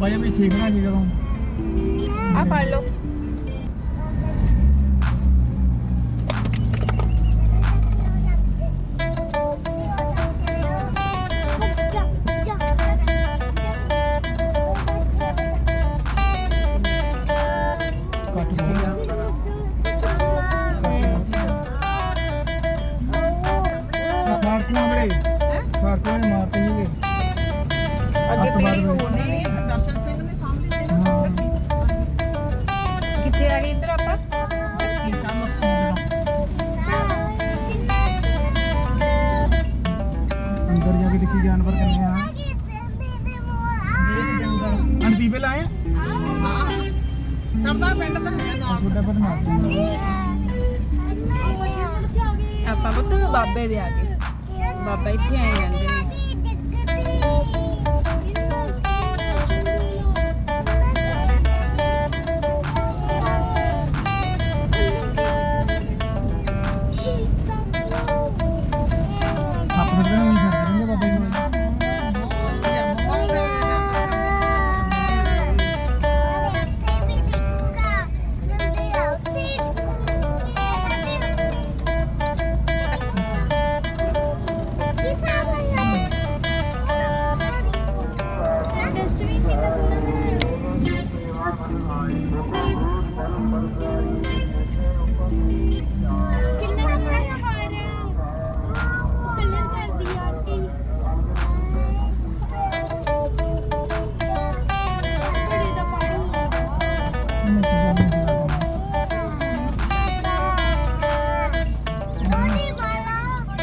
ਬਾਬਾ ਜੀ ਵੀ ਠੀਕ ਨਾ ਸੀ ਜਦੋਂ। ਆ ਫੜ ਲਓ। ਸਰਦਾ ਪਿੰਡ ਤਾਂ ਹੈਗਾ ਨਾਲ। ਛੋਟਾ ਪਰ ਆਪਾਂ ਪੁੱਤ ਬਾਬੇ ਦੇ ਆ ਗਏ। ਬਾਬਾ ਇੱਥੇ ਆਏ ਜਾਂਦੇ ਨੇ।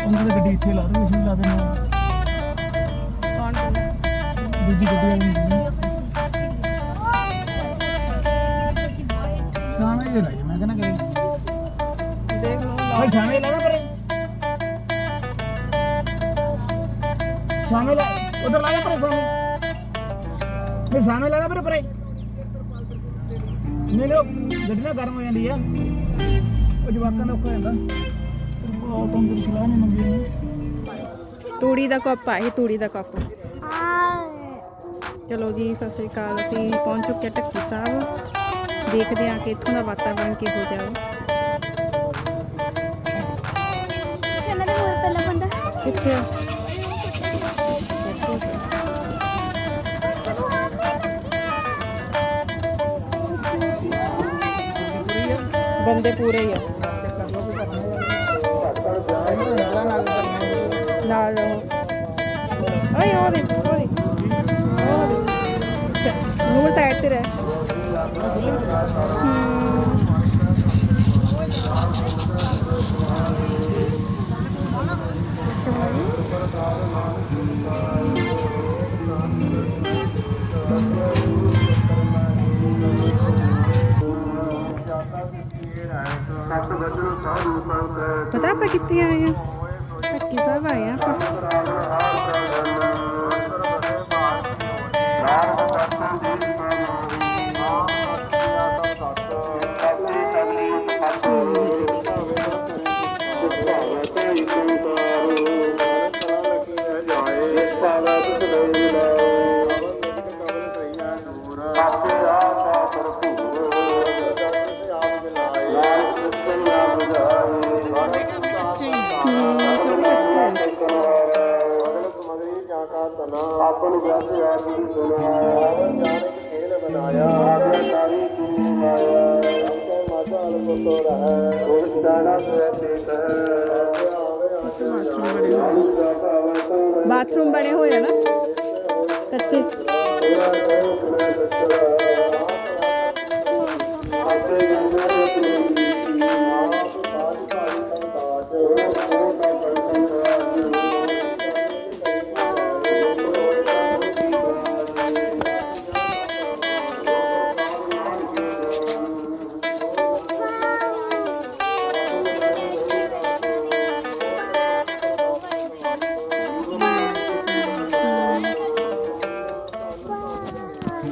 ਉਹਨਾਂ ਦੀ ਗੱਡੀ ਇੱਥੇ ਲਾ ਦੇ ਇਸ ਨੂੰ ਲਾ ਦੇ ਕੌਣ ਦੂਜੀ ਗੱਡੀ ਵਾਲੀ ਸਾਵੇਂ ਜੇ ਲਾਈ, ਮੈਂ ਕਹਿੰਦਾ ਕਰੇ। ਦੇਖ ਲਓ ਭਾਈ ਸਾਵੇਂ ਲਾ ਪਰੇ। ਸਾਵੇਂ ਲਾ, ਉਧਰ ਲਾ ਨਾ ਪਰੇ ਸਾਵੇਂ ਨਹੀਂ ਸਾਵੇਂ ਲਾ ਪਰੇ ਪਰੇ। ਨਹੀਂ ਲੋ ਗੱਡੀ ਨਾ ਗਰਮ ਹੋ ਜਾਂਦੀ ਆ ਉਹ ਜਵਾਕਾਂ ਦਾ ਔਖਾ ਹੋ ਜਾਂਦਾ। ਤੂੜੀ ਦਾ ਕੱਪ ਆ, ਇਹ ਤੂੜੀ ਦਾ ਕੱਪ। ਚਲੋ ਜੀ, ਸਤਿ ਸ਼੍ਰੀ ਅਕਾਲ। ਅਸੀਂ ਪਹੁੰਚ ਚੁੱਕੇ ਹਾਂ ਢੱਕੀ ਸਾਹਿਬ। ਦੇਖਦੇ ਹਾਂ ਕਿ ਇੱਥੋਂ ਦਾ ਵਾਤਾਵਰਣ ਕਿਹੋ ਜਿਹਾ ਹੈ। ਚੰਨਾ ਦਾ ਹੋਰ ਪਹਿਲਾ ਬੰਦਾ ਕਿੱਥੇ ਆ? ਬੰਦੇ ਪੂਰੇ ਹੀ ਆ। ਨਾਲ ਰਹੋ ਓਏ ਉਹ ਦੇ ਉਹ ਦੇ ਉਹ ਦੇ ਨੂਰ ਸਾਈਡ ਤੇ ਰਹਿ। ਪਤਾ ਆਪਾਂ ਕਿੱਥੇ ਆਏ ਆ ਢੱਕੀ ਸਾਹਿਬ ਆਏ ਬਾਥਰੂਮ ਬਣੇ ਹੋਏ ਆ ਨਾ ਕੱਚੇ ਕੀ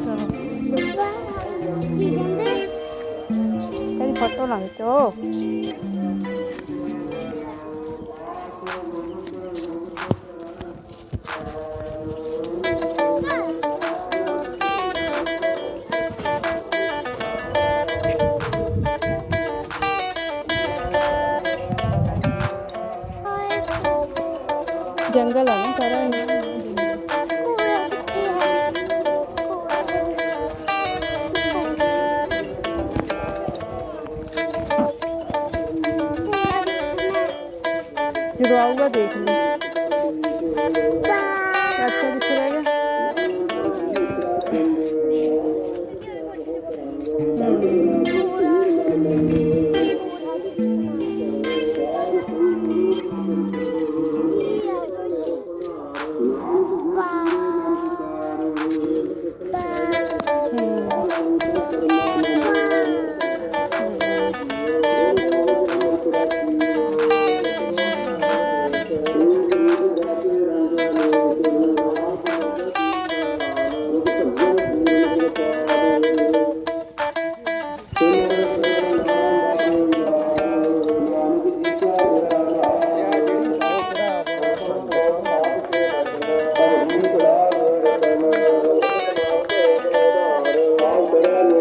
Sarap. Tadi foto langsung ito. caranya जाऊंगा देख लो अच्छा दिख रहा है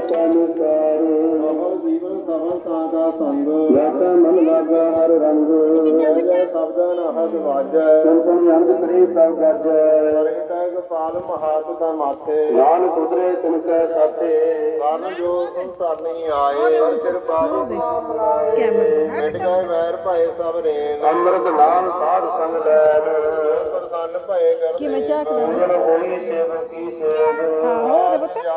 ਜਦੋਂ ਆਊਗਾ ਦੇਖ ਲਈ ਚਾਚਾ ਕਿੱਥੇ ਰਹਿ ਗਿਆ ਮਨ ਲਾਗਾ ਹਰ ਰੰਗ ਸਬਦਾਂ ਹਦ ਵਾਜੈ ਸੁਣ ਅੰਗ ਕਰੀ ਪ੍ਰਭ ਗਰਜੈ ਵਰਗਿਤਾ ਗੋਪਾਲ ਮਹਾਤ ਦਾ ਮਾਥੇ ਨਾਨ ਕੁਦਰੇ ਤਿਨ ਕੈ ਸਾਥੇ ਕਾਰਨ ਜੋ ਸੰਸਾਰ ਨਹੀਂ ਆਏ ਹਰ ਕਿਰਪਾ ਕੈਮਰਾ ਮਿਟ ਗਏ ਵੈਰ ਭਏ ਸਭ ਰੇ ਅੰਮ੍ਰਿਤ ਨਾਮ ਸਾਧ ਸੰਗ ਲੈਨ ਪ੍ਰਸੰਨ ਭਏ ਕਰ ਕਿਵੇਂ ਝਾਕਦਾ ਜਨ ਹੋਈ ਸੇਵ ਕੀ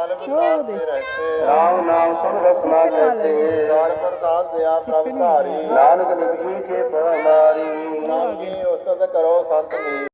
ਰਾਮ ਨਾਮ ਸੁਨ ਰਸਨਾ ਕਰਤੇ ਕਾਰ ਪ੍ਰਸਾਦ ਦਿਆ ਪ੍ਰਭ ਧਾਰੀ। ਨਾਨਕ ਨਿਗਮੀ ਕੇ ਪਰਮਾਰੀ ਨਾਮ ਕੀ ਉਸਤਤ ਕਰੋ ਸੰਤ ਮੀ